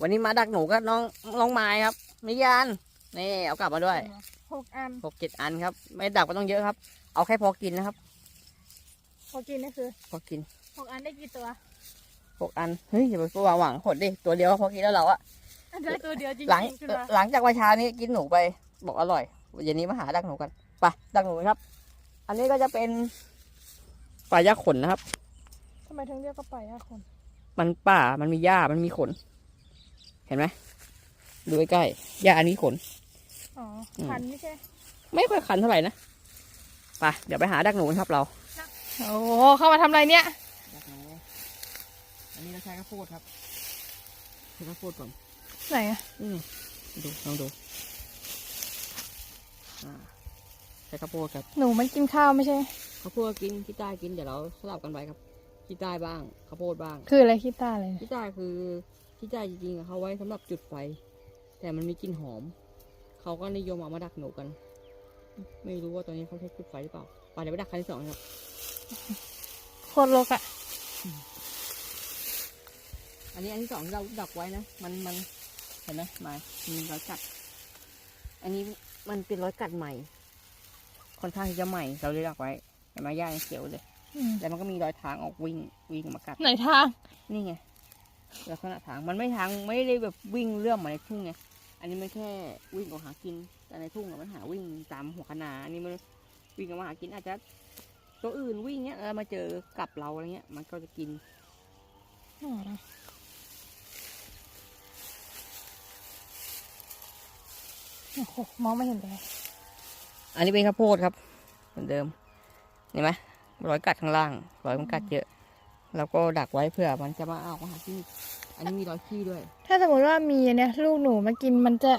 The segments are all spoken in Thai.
วันนี้มาดักหนูก็น้องน้องไม้ครับมิยานนี่เอากลับมาด้วยหกอันหกเจ็ดอันครับ ไม่ดักไม่ต้องเยอะครับ เอาแค่พอกินนะครับ พอกินนี่คือพอกินหกอันได้กี่ตัวหกอันเฮ้ยอย่าไปพูดหวังหวังหดดิตัวเดียวก็พอกินแล้วเราอะอันได้ตัวเดียวจริงหลังๆขึ้นมาหลังจากวันเช้านี้กินหนูไป บอกอร่อยเย็นนี้มาหาดักหนูกันไปดักหนูครับ อันนี้ก็จะเป็นปลายักษ์ขนนะครับทำไมถึงเรียกก็ไปอะคนมันป่ามันมีหญ้ามันมีขน เห็นไหมดูใกล้ๆหญ้าอันนี้ขน อ๋ออืมพันไม่ใช่ ไม่ค่อยคันเท่าไหร่นะ ไป เดี๋ยวไปหาดักหนูกันครับเรา โอ้เข้ามาทำอะไรเนี่ย ดักหนู อันนี้เราใช้ข้าวโพดครับใช้ข้าวโพดก่อน ไหนอะนี่ไงดูลองดูอ่าใช้ข้าวโพดครับ หนูมันกินข้าวไม่ใช่ ข้าวโพดกินขี้ใต้กิน เดี๋ยวเราสลับกันไปครับขี้ใต้บ้างข้าวโพดบ้าง คืออะไรคิดตาเลยขี้ใต้คือ ขี้ใต้จริงๆอะเขาไว้สำหรับจุดไฟ แต่มันมีกลิ่นหอม เขาก็นิยมเอามาดักหนูกัน ไม่รู้ว่าตอนนี้เขาใช้จุดไฟหรือเปล่าไปเดี๋ยวไปดักคันที่สองครับโคตรโลกอะอันนี้อันที่สองที่เราดักไว้นะ มันมันเห็นไหมไม้มีรอยกัด อันนี้มันเป็นรอยกัดใหม่ ค่อนข้างที่จะใหม่ เราเลยดักไว้เห็นไหมหญ้ายังเขียวเลยอืมแต่มันก็มีรอยทางออกวิ่งวิ่งมากัด ไหนทาง นี่ไง ลักษณะทางมันไม่ทางไม่ได้แบบวิ่งเรื่อมเหมือนในทุ่งไงอันนี้มันแค่วิ่งออกหากิน แต่ในทุ่งอะมันหาวิ่งตามหัวคะนาอันนี้มันวิ่งออกมาหากินอาจจะตัวอื่นวิ่งเงี้ยแล้วมาเจอกับเราอะไรเงี้ย มันก็จะกินอ๋อโอ้โหมองไม่เห็นเลย อันนี้เป็นข้าวโพดครับ เหมือนเดิม เห็นไหมรอยกัดข้างล่าง รอยมันกัดเยอะ แล้วก็ดักไว้เผื่อมันจะมาเอามาหาที่อันนี้มีรอยขี้ด้วย ถ้าสมมติว่ามีอันเนี่ยลูกหนูมากินมันจะ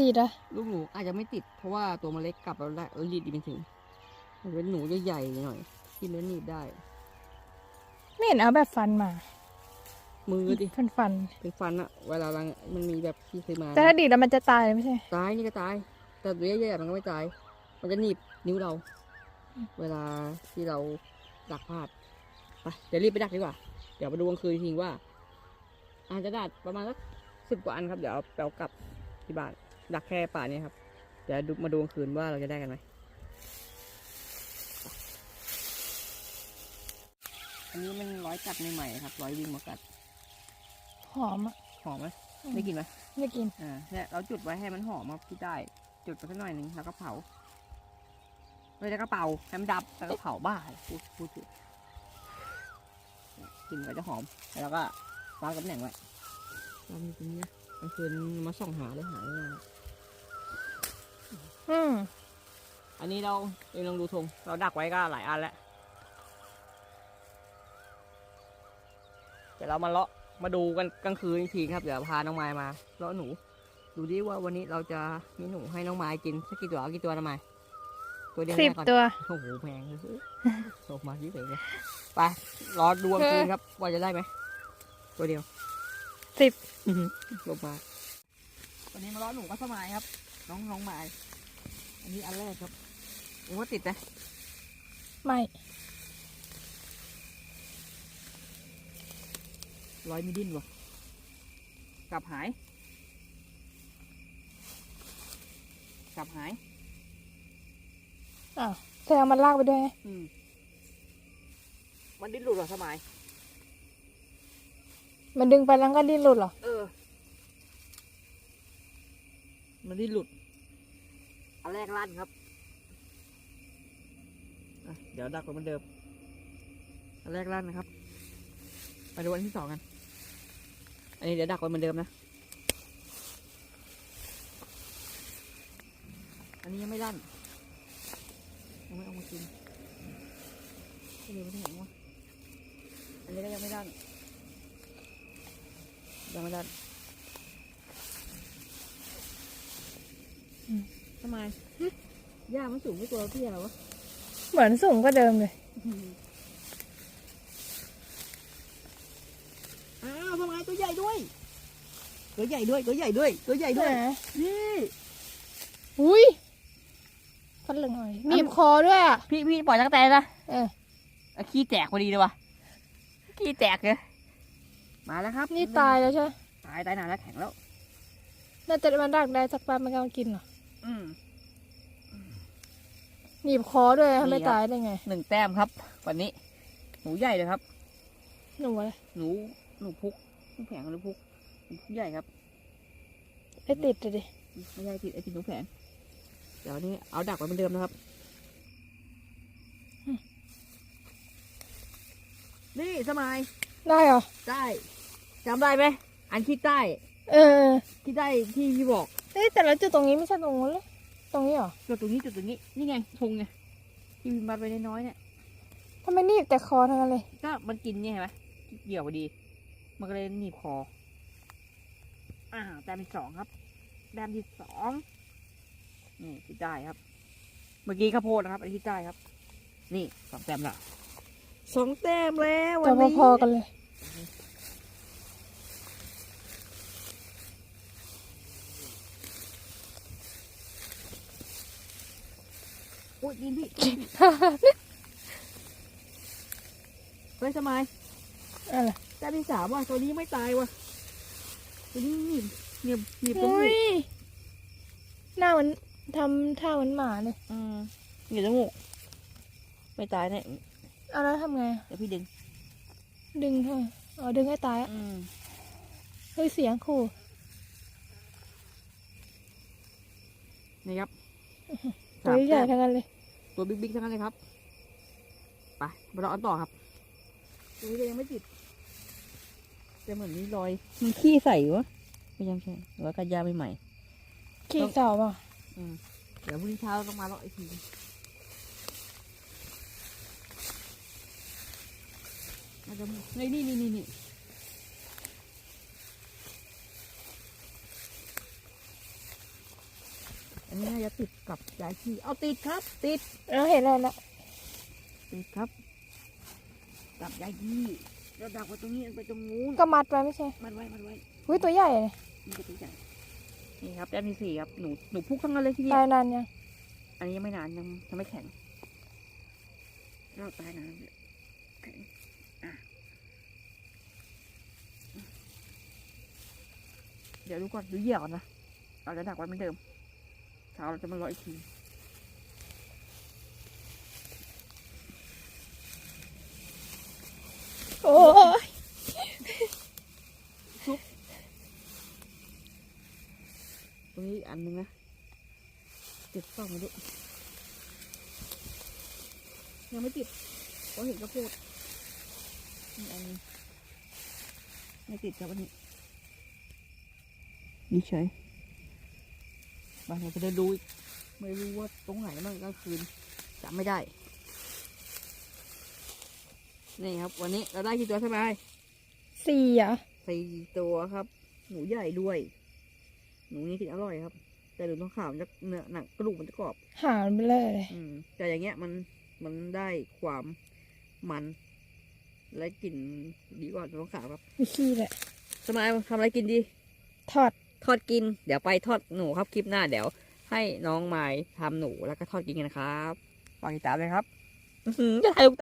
ดีดอะลูกหนูอาจจะไม่ติด เพราะว่าตัวมันเล็กกลับเราได้เออรีดดีเป็นถึงมันเป็นหนูใหญ่ๆหน่อยกินแล้วหนีบได้ ไม่เห็นเอาแบบฟันมา มือดิฟันฟันเป็นฟันอะเวลาเรามันมีแบบที่เคยมาๆแต่ถ้าดีดแล้วมันจะตายเลยไม่ใช่ตายนี่ก็ตาย แต่ตัวใหญ่ๆมันก็ไม่ตาย มันจะหนีบนิ้วเรา เวลาที่เราดักพลาด ไปเดี๋ยวรีบไปดักดีกว่า เดี๋ยวมาดูกลางคืนทีว่าอาจจะดักประมาณสักสิบกว่าอันครับ เดี๋ยวเอาไปเอากลับที่บ้านดักแค่ป่านี้ครับ เดี๋ยวดูมาดูกลางคืนว่าเราจะได้กันไหมอันนี้มันร้อยกัดใหม่ๆครับร้อยวิ่งมากัดหอมอะหอมไหมได้กลินไหมไม่กิน อ่าเนี่ยเราจุดไว้ให้มันหอมครับที่ได้จุดไปสักหน่อยหนึ่งแล้วก็เผาเฮ้ยแล้วก็เป่าให้มันดับแล้วก็เผาบ้าพูดพูดถูก กลินก็จะหอม แล้วก็วางตำแหน่งไว้วางตรงนี้นะกลางคืนมาส่องหาเลยหาไม่ได้อืมอันนี้เราเองลองดูธงเราดักไว้ก็หลายอันแล้วเดี๋ยวเรามาเลาะมาดูกันกลางคืนอีกทีครับเดี๋ยวพาน้องไม้มาเลาะหนู ดูดิว่าวันนี้เราจะมีหนูให้น้องไม้กินสักกี่ตัวเอากี่ตัวนะไม้ ตัวเดียวสิบแน่ก่อนตัว โอ้โหแพงเลยส่งมาที่เลยไปรอดูกลางคืนครับ ว่าจะได้ไหม ตัวเดียวสิบลงมาวันนี้มาเลาะหนูก็สมัยครับ น้องน้องไม้อันนี้อันแรกครับเองว่าติดนะไม่ร้อยมีดิ้นวะกลับหาย กลับหาย อ้าวแสดงมันลากไปด้วยไงอืมมันดิ้นหลุดเหรอสมัย มันดึงไปแล้วก็ดิ้นหลุดเหรอ เออ มันดิ้นหลุดอันแรกลั่นครับอะเดี๋ยวดักไว้เหมือนเดิมอันแรกลั่นนะครับ ไปดูอันที่สองกัน อันนี้เดี๋ยวดักไว้เหมือนเดิมนะ อันนี้ยังไม่ลั่น ยังไม่เอามากินไม่รู้ไปที่ไหนวะอันนี้ก็ยังไม่ลั่นยังไม่ลั่นทำไมหญ้ามันสูงไม่กลัวพี่เหรอวะเหมือนสูงกว่าเดิมเลย อ้าวทำไมตัวใหญ่ด้วย ตัวใหญ่ด้วย ตัวใหญ่ด้วย ตัวใหญ่ด้วย นี่ อุ้ย ฟันเหลืองหน่อยหนีบคอด้วยอะ พี่พี่ปล่อยตั้งแต่นะเออ เอ้ยขี้แตกพอดีเลยวะขี้แตกเลยมาแล้วครับนี่ตายแล้วใช่ไหมตายตายนานแล้วแข็งแล้ว น่าจะมันดักได้สักปลามันก็มากินเหรออืมหนีบคอด้วยนี่ไม่ครับตายได้ไง หนึ่งแต้มครับ วันนี้ หนูใหญ่เลยครับ หนูอะไรหนูหนูพุกหนูแผงหนูพุกหนูพุกใหญ่ครับไอ้ติดเลยดิไม่ใช่ติดไอติดหนูแผง เดี๋ยวนี้เอาดักไว้เหมือนเดิมนะครับ นี่สมัยได้เหรอ ได้จำได้ไหมอันที่ใต้เออที่ใต้ที่พี่บอกเอ้ยแต่ละจุดตรงนี้ไม่ใช่ตรงนู้นเลยตรงนี้เหรอจุดตรงนี้จุดตรงนี้นี่ไงธงไงที่มีมัดไว้น้อยๆเนี่ยทำไมหนีบแต่คอทั้งนั้นเลย ก็มันกินเนี่ยเห็นไหมเหยี่ยวพอดี มันก็เลยหนีบคออ่าแต้มที่สองครับแต้มที่สอง นี่ที่ได้ครับ เมื่อกี้ข้าวโพดนะครับอันนที่ได้ครับ นี่สองแต้มละสองแต้มแล้ววัจะนนี้พอๆกันเลยโอ้ยกินพี่เฮ้ยสมัยอะไรแต้มที่สามว่ะตัวนี้ไม่ตายว่ะตัวนี้หนีบหนีบหนีบตรงอุ้นี้ยหน้ามัน ทำท่าเหมือนหมาเลยอืมหนีบจมูกไม่ตายแน่เอาแล้วทำไง เดี๋ยวพี่ดึง ดึงให้อ๋อดึงให้ตายอะอืมเฮ้ยเสียงขู่นี่ครับตัวใหญ่ทั้งนั้นเลย ตัวบิ๊กๆทั้งนั้นเลยครับไปมาเราอันต่อครับตัวนี้ก็ยังไม่ติดแต่เหมือนมีรอยมันขี้ใส่วะไม่ยังใช่หรือว่ากัดยาใหม่ขี้เก่าป่ะๆอืม เดี๋ยวพรุ่งนี้เช้าต้องมาเลาะอีกทีมันจะนี่นี่นี่นี่นี่อันนี้น่าจะติดกับยายขี้เอาติดครับ ติดเราเห็นแล้วนะติดครับ กับยายขี้เราดักไว้ตรงนี้ไปตรงนู้นก็มัดไว้ไม่ใช่ มันไว้มันไว้อุ้ยตัวใหญ่เลยมันจะตัวใหญ่ นี่ครับแต้มที่สี่ครับหนูหนูพุกทั้งนั้นเลยที่นี่ตายนานยังอันนี้ยังไม่นานยังยังไม่แข็งเราตายนานแล้วแข็งอะเดี๋ยวดูก่อนดูเหยี่ยวก่อนนะเราจะดักไว้เหมือนเดิมเช้าเราจะมาเลาะอีกทีโอ้ย ตรงนี้ อีกอันหนึงนะติดต้องมาดูยังไม่ติดเพราะเห็นกระโพดนี่อันนี้ไม่ติดครับอันนี้ดีเฉยบางทีจะเดินดูอีกไม่รู้ว่าตรงไหนบ้างกลางคืนจำไม่ได้ นี่ครับ วันนี้เราได้กี่ตัวใช่ไหมสี่เหรอะสี่ตัวครับหมูใหญ่ด้วย หนูนี่กินอร่อยครับ แต่หนูต้องขาวมันจะเนื้อหนังกระดูกมันจะกรอบ หาไปเลยเลย อืมแต่อย่างเงี้ยมันมันได้ความมัน และกลิ่นดีกว่าหนูต้องขาวครับมีขี้เลยสมัยทำอะไรกินดี ทอด ทอดกิน เดี๋ยวไปทอดหนูครับคลิปหน้าเดี๋ยว ให้น้องไม้ทำหนูแล้วก็ทอดกินกันนะครับฝากติดตามเลยครับ อื้อหือจะถ่าย